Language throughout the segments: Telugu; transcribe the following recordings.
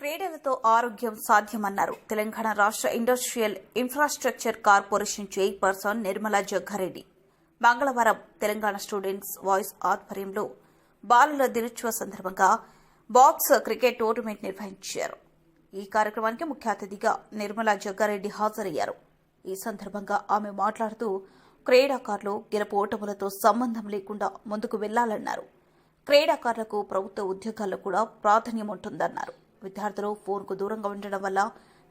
క్రీడలతో ఆరోగ్యం సాధ్యమన్నారు. తెలంగాణ రాష్ట్ర industrial infrastructure corporation chairperson Nirmala Jaggareddy. మంగళవారం తెలంగాణ స్టూడెంట్స్ వాయిస్ ఆధ్వర్యంలో బాలుల దినోత్సవ సందర్భంగా బాక్స్ క్రికెట్ టోర్నమెంట్ నిర్వహించారు. ఈ కార్యక్రమానికి ముఖ్య అతిథిగా నిర్మలా జగ్గారెడ్డి హాజరయ్యారు. ఈ సందర్భంగా ఆమె మాట్లాడుతూ క్రీడాకారులు గెలుపు ఓటములతో సంబంధం లేకుండా ముందుకు వెళ్ళాలన్నారు. క్రీడాకారులకు ప్రభుత్వ ఉద్యోగాల్లో కూడా ప్రాధాన్యం ఉంటుందన్నారు. విద్యార్థులు ఫోన్కు దూరంగా ఉండడం వల్ల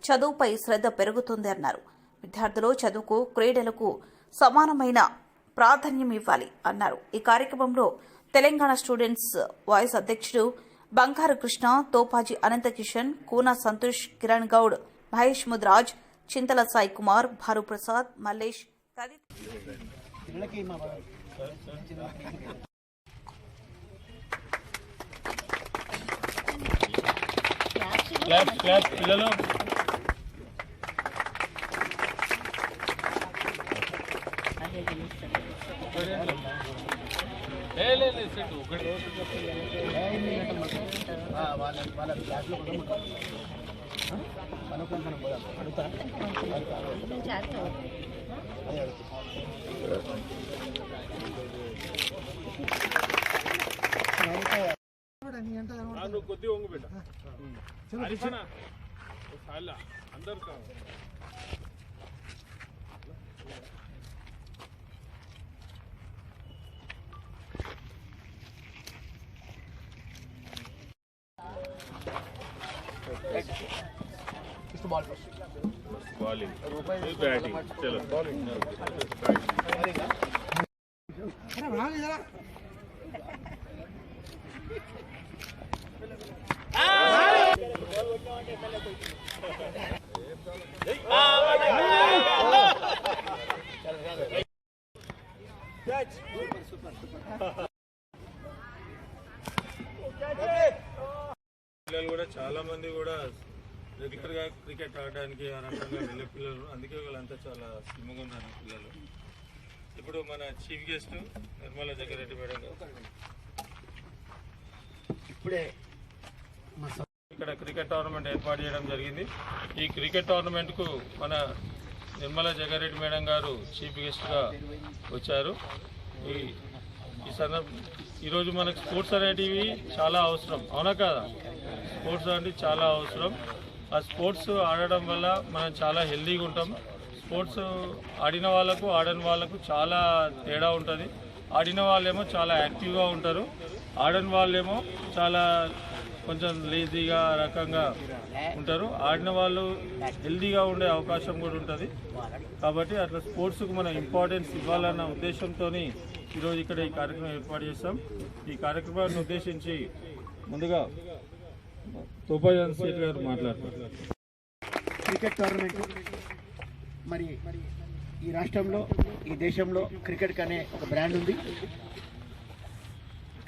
చదువుపై శ్రద్ధ పెరుగుతుంది అన్నారు. విద్యార్థులు చదువుకు క్రీడలకు సమానమైన ప్రాధాన్యం ఇవ్వాలి అన్నారు. ఈ కార్యక్రమంలో తెలంగాణ స్టూడెంట్స్ వాయిస్ అధ్యక్షుడు బంగారు కృష్ణ తోపాజీ అనంతకిషన్ కూన సంతోష్ కిరణ్ గౌడ్ మహేష్ ముద్రాజ్ చింతల సాయి కుమార్ భారు ప్రసాద్ మల్లేష్ తదితర పిల్లలకి మా క్లాప్ క్లాప్ పిల్లలు లే, లే, లే, సెట్ ఒకటి ఆ, వాళ్ళ వాళ్ళ క్లాస్లో కూడా ఉంటారు. ఆ? అనుకుని మనం పోదాం అడుగుతా అదే నువ్వు కొద్దిగా ఉంగు బిడ్డ హరిషణ అలా అందరు बॉलिंग बैटिंग चलो बॉलिंग పిల్లలు కూడా చాలా మంది కూడా రెగ్యులర్గా క్రికెట్ ఆడడానికి ఆ రకంగా వెళ్ళే పిల్లలు. అందుకే వాళ్ళంతా చాలా స్లిమ్గా ఉన్నారు పిల్లలు. ఇప్పుడు మన chief guest Nirmala Jaggareddy madam ఇప్పుడే ఇక్కడ క్రికెట్ టోర్నమెంట్ ఏర్పాటు చేయడం జరిగింది. ఈ క్రికెట్ టోర్నమెంట్కు మన నిర్మలా జగారెడ్డి మేడం గారు చీఫ్ గెస్ట్గా వచ్చారు. ఈ ఈ సందర్భ ఈరోజు మనకు స్పోర్ట్స్ అనేటివి చాలా అవసరం. అవునా కదా? స్పోర్ట్స్ అంటే చాలా అవసరం. ఆ స్పోర్ట్స్ ఆడడం వల్ల మనం చాలా హెల్దీగా ఉంటాం. స్పోర్ట్స్ ఆడిన వాళ్ళకు ఆడని వాళ్ళకు చాలా తేడా ఉంటుంది. ఆడిన వాళ్ళేమో చాలా యాక్టివ్గా ఉంటారు. ఆడని వాళ్ళేమో చాలా కొంచెం లేజీగా రకంగా ఉంటారు. ఆడిన వాళ్ళు హెల్తీగా ఉండే అవకాశం కూడా ఉంటుంది. కాబట్టి అట్లా స్పోర్ట్స్కు మనం ఇంపార్టెన్స్ ఇవ్వాలన్న ఉద్దేశంతో ఈరోజు ఇక్కడ ఈ కార్యక్రమం ఏర్పాటు చేస్తాం ఈ కార్యక్రమాన్ని ఉద్దేశించి ముందుగా తోపాజన్ సేట్ గారు మాట్లాడతారు. క్రికెట్ టోర్నమెంట్ మరి ఈ రాష్ట్రంలో ఈ దేశంలో క్రికెట్ అనే ఒక బ్రాండ్ ఉంది.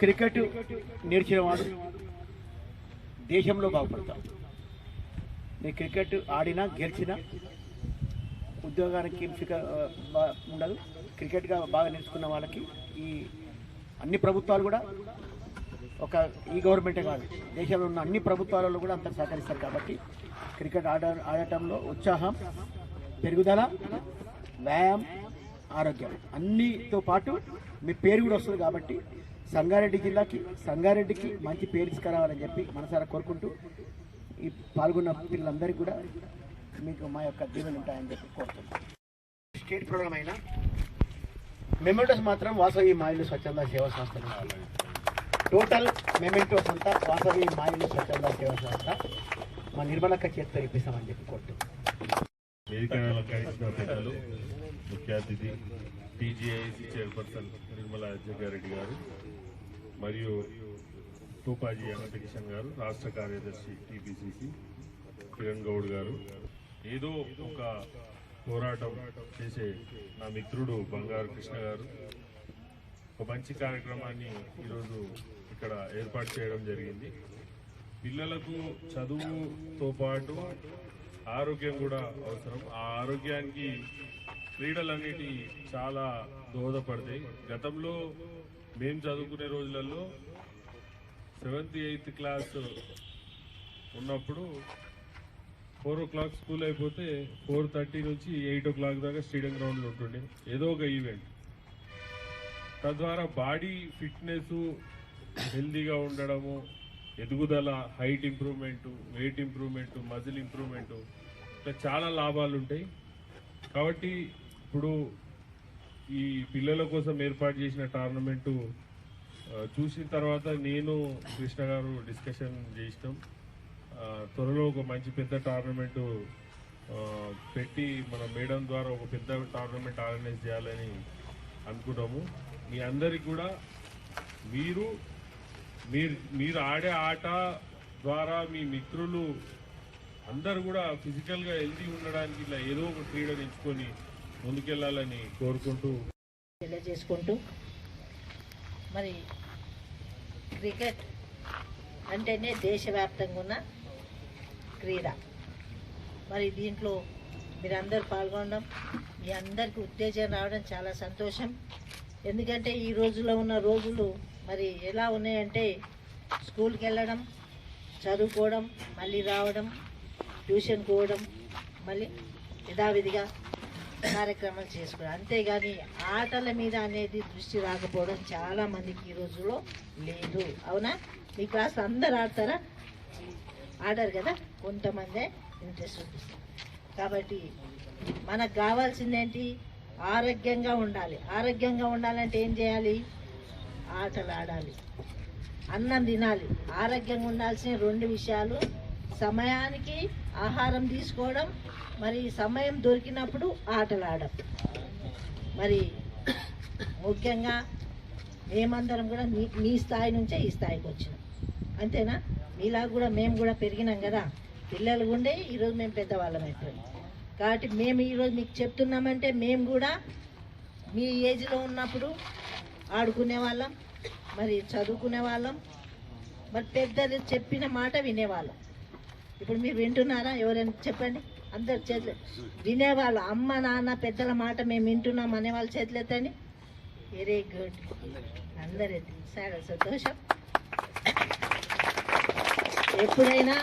క్రికెట్ నేర్చిన వాడు దేశంలో బాగుపడతాం. నేను క్రికెట్ ఆడినా గెలిచినా ఉద్యోగానికి ఎంపిక ఉండదు. క్రికెట్గా బాగా నేర్చుకున్న వాళ్ళకి ఈ అన్ని ప్రభుత్వాలు కూడా ఒక ఈ గవర్నమెంటే కాదు. దేశంలో ఉన్న అన్ని ప్రభుత్వాలలో కూడా అంత సహకరిస్తారు కాబట్టి క్రికెట్ ఆడ ఆడటంలో ఉత్సాహం పెరుగుదల వ్యాయామం ఆరోగ్యం అన్నితో పాటు మీ పేరు కూడా వస్తుంది కాబట్టి సంగారెడ్డి జిల్లాకి సంగారెడ్డికి మంచి పేరు తీసుకురావాలని చెప్పి మనసారా కోరుకుంటూ ఈ పాల్గొన్న పిల్లలందరికీ కూడా మీకు మా యొక్క దీవెనలు ఉంటాయని చెప్పి కోరుతున్నాం స్టేట్ ప్రోగ్రామ్ అయినా మెమెంటోస్ మాత్రం వాసవి మాయలు స్వచ్ఛంద సేవా సంస్థ టోటల్ మెమెంటోస్ అంతా వాసవి మాయలు స్వచ్ఛంద సేవా సంస్థ. మా నిర్మలక్క చేతితో ఇప్పిస్తామని చెప్పి కోరుతున్నాం ముఖ్య అతిథి టీజీఐసి చైర్పర్సన్ నిర్మలా జగ్గారెడ్డి గారు. మరియు తూపాజీ అనంతకిషన్ గారు రాష్ట్ర కార్యదర్శి టీపీసీసీ కిరణ్ గౌడ్ గారు. ఏదో ఒక పోరాటం చేసే నా మిత్రుడు బంగారు కృష్ణ గారు. ఒక మంచి కార్యక్రమాన్ని ఈరోజు ఇక్కడ ఏర్పాటు చేయడం జరిగింది. పిల్లలకు చదువుతో పాటు ఆరోగ్యం కూడా అవసరం. ఆ ఆరోగ్యానికి క్రీడలన్నిటి చాలా దోహదపడతాయి. గతంలో మేము చదువుకునే రోజులలో సెవెంత్ ఎయిత్ క్లాస్ ఉన్నప్పుడు ఫోర్ ఓ క్లాక్ స్కూల్ అయిపోతే ఫోర్ థర్టీ నుంచి ఎయిట్ ఓ క్లాక్ దాకా స్టేడియం గ్రౌండ్లో ఉంటుండే. ఏదో ఒక ఈవెంట్. తద్వారా బాడీ ఫిట్నెస్ హెల్దీగా ఉండడము ఎదుగుదల height improvement weight improvement muscle improvement ఇట్లా చాలా లాభాలు ఉంటాయి కాబట్టి ఇప్పుడు ఈ పిల్లల కోసం ఏర్పాటు చేసిన టోర్నమెంటు చూసిన తర్వాత నేను కృష్ణ గారు డిస్కషన్ చేసినాం. త్వరలో ఒక మంచి పెద్ద టోర్నమెంటు పెట్టి మన మేడం ద్వారా ఒక పెద్ద టోర్నమెంట్ ఆర్గనైజ్ చేయాలని అనుకున్నాము మీ అందరికి కూడా మీరు మీరు మీరు ఆడే ఆట ద్వారా మీ మిత్రులు అందరు కూడా ఫిజికల్గా హెల్తీ ఉండడానికి ఇలా ఏదో ఒక క్రీడను ఎంచుకొని ముందుకెళ్ళాలని కోరుకుంటూ తెలియజేసుకుంటూ మరి క్రికెట్ అంటేనే దేశవ్యాప్తంగా ఉన్న క్రీడ. మరి దీంట్లో మీరందరూ పాల్గొనడం మీ అందరికీ ఉత్తేజం రావడం చాలా సంతోషం. ఎందుకంటే ఈ రోజులో ఉన్న రోజులు మరి ఎలా ఉన్నాయంటే స్కూల్కి వెళ్ళడం చదువుకోవడం మళ్ళీ రావడం ట్యూషన్ పోవడం మళ్ళీ యథావిధిగా కార్యక్రమాలు చేసుకోవడం అంతేగాని ఆటల మీద అనేది దృష్టి రాకపోవడం చాలా మందికి ఈ రోజుల్లో లేదు. అవునా? మీ క్లాస్ అందరు ఆడతారా? ఆడారు కదా? కొంతమందే ఇంట్రెస్ట్ చూపిస్తారు. కాబట్టి మనకు కావాల్సిందేంటి? ఆరోగ్యంగా ఉండాలి. ఆరోగ్యంగా ఉండాలంటే ఏం చేయాలి? ఆటలు ఆడాలి. అన్నం తినాలి. ఆరోగ్యంగా ఉండాల్సిన రెండు విషయాలు. సమయానికి ఆహారం తీసుకోవడం మరి సమయం దొరికినప్పుడు ఆటలు ఆడడం మరి ముఖ్యంగా మేమందరం కూడా మీ మీ స్థాయి నుంచే ఈ స్థాయికి వచ్చినాం. అంతేనా? మీలా కూడా మేము కూడా పెరిగినాం కదా. పిల్లలు ఉండే ఈరోజు మేము పెద్దవాళ్ళం అయిపోయాం. కాబట్టి మేము ఈరోజు మీకు చెప్తున్నామంటే మేము కూడా మీ ఏజ్లో ఉన్నప్పుడు ఆడుకునే వాళ్ళం మరి చదువుకునే వాళ్ళం మరి పెద్దలు చెప్పిన మాట వినేవాళ్ళం. ఇప్పుడు మీరు వింటున్నారా? ఎవరైనా చెప్పండి. అందరు చేతులు వినేవాళ్ళు. అమ్మ నాన్న పెద్దల మాట మేము వింటున్నాం అనేవాళ్ళు చేతులు ఎత్తండి వెరీ గుడ్ అందరు చాలా సంతోషం. ఎప్పుడైనా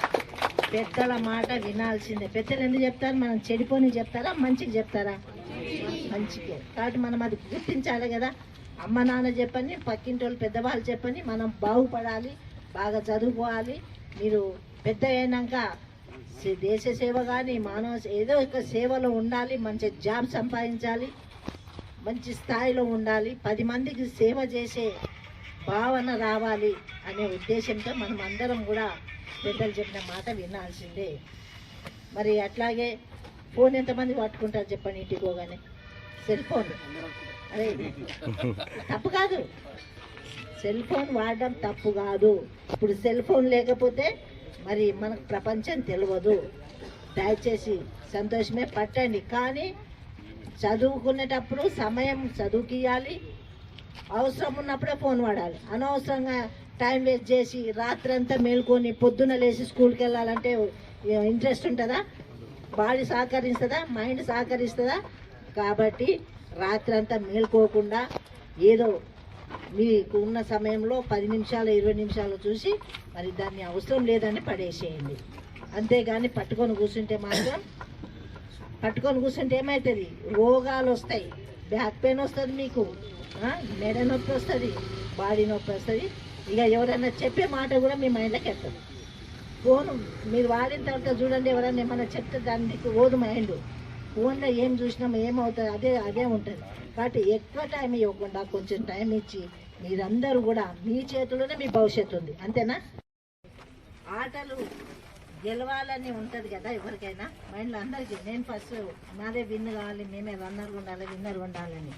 పెద్దల మాట వినాల్సిందే. పెద్దలు ఎందుకు చెప్తారు? మనం చెడిపోని చెప్తారా? మంచికి చెప్తారా? మంచికే. కాబట్టి మనం అది గుర్తించాలి కదా. అమ్మ నాన్న చెప్పని పక్కింటి వాళ్ళు పెద్దవాళ్ళు చెప్పని మనం బాగుపడాలి బాగా చదువుకోవాలి. మీరు పెద్ద అయినాక దేశ సేవ కానీ మానవ ఏదో ఒక సేవలో ఉండాలి మంచి జాబ్ సంపాదించాలి మంచి స్థాయిలో ఉండాలి పది మందికి సేవ చేసే భావన రావాలి అనే ఉద్దేశంతో మనం అందరం కూడా పెద్దలు చెప్పిన మాట వినాల్సిందే. మరి అట్లాగే ఫోన్ ఎంతమంది పట్టుకుంటారు చెప్పండి ఇంటికి పోగానే? Cell phone. అదే తప్పు కాదు. సెల్ ఫోన్ వాడడం తప్పు కాదు. ఇప్పుడు సెల్ ఫోన్ లేకపోతే మరి మనకు ప్రపంచం తెలియదు దయచేసి సంతోషమే పట్టండి. కానీ చదువుకునేటప్పుడు సమయం చదువుకియాలి అవసరం ఉన్నప్పుడే ఫోన్ వాడాలి. అనవసరంగా టైం వేస్ట్ చేసి రాత్రంతా మేల్కొని పొద్దున లేచి స్కూల్కి వెళ్ళాలంటే ఇంట్రెస్ట్ ఉంటుందా? బాడీ సహకరిస్తుందా? మైండ్ సహకరిస్తుందా? కాబట్టి రాత్రంతా మేల్కోకుండా ఏదో మీకు ఉన్న సమయంలో పది నిమిషాలు ఇరవై నిమిషాలు చూసి మరి దాన్ని అవసరం లేదని పడేసేయండి. అంతేగాని పట్టుకొని కూర్చుంటే మాత్రం పట్టుకొని కూర్చుంటే ఏమవుతుంది రోగాలు వస్తాయి. బ్యాక్ పెయిన్ వస్తుంది మీకు. మెడ నొప్పి వస్తుంది. బాడీ నొప్పి వస్తుంది. ఇక ఎవరైనా చెప్పే మాట కూడా మీ మైండ్లోకి వెళ్తుంది ఫోను మీరు వాడిన తర్వాత చూడండి ఎవరైనా ఏమైనా చెప్తే దాన్ని మీకు ఓదు మైండ్. ఫోన్లో ఏం చూసినామో ఏమవుతుంది? అదే అదే ఉంటుంది. కాబట్టి ఎక్కువ టైం ఇవ్వకుండా కొంచెం టైం ఇచ్చి మీరందరూ కూడా మీ చేతిలోనే మీ భవిష్యత్తు ఉంది. అంతేనా? ఆటలు గెలవాలని ఉంటుంది కదా ఎవరికైనా? మైండ్లో అందరికీ నేను ఫస్ట్ నాదే విన్ కావాలి మేమే రన్నర్ ఉండాలి విన్నర్ ఉండాలని.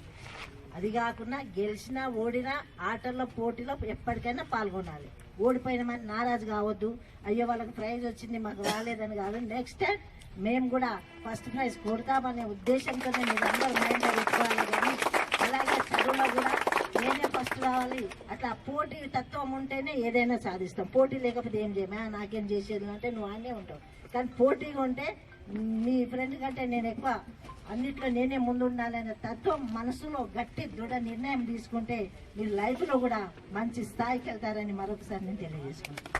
అది కాకుండా గెలిచినా ఓడినా ఆటల్లో పోటీలో ఎప్పటికైనా పాల్గొనాలి. ఓడిపోయిన మరి నారాజు కావద్దు. అయ్యో వాళ్ళకి ప్రైజ్ వచ్చింది మాకు రాలేదని కాదు. నెక్స్ట్ టైం మేము కూడా ఫస్ట్ ప్రైజ్ కొడతామనే ఉద్దేశంతోనే మీరు అందరూ మైండ్లో పెట్టుకోవాలి కానీ అలాగే చదువులో కూడా నేనే ఫస్ట్ రావాలి. అట్లా పోటీ తత్వం ఉంటేనే ఏదైనా సాధిస్తాం. పోటీ లేకపోతే ఏం చేయమా. నాకేం చేసేది? అంటే నువ్వు ఆనే ఉంటావు. కానీ పోటీగా ఉంటే మీ ఫ్రెండ్ కంటే నేను ఎక్కువ అన్నిట్లో నేనే ముందు ఉండాలనే తత్వం మనసులో గట్టి దృఢ నిర్ణయం తీసుకుంటే మీ లైఫ్లో కూడా మంచి స్థాయికి వెళ్తారని మరొకసారి నేను తెలియజేసుకుంటాను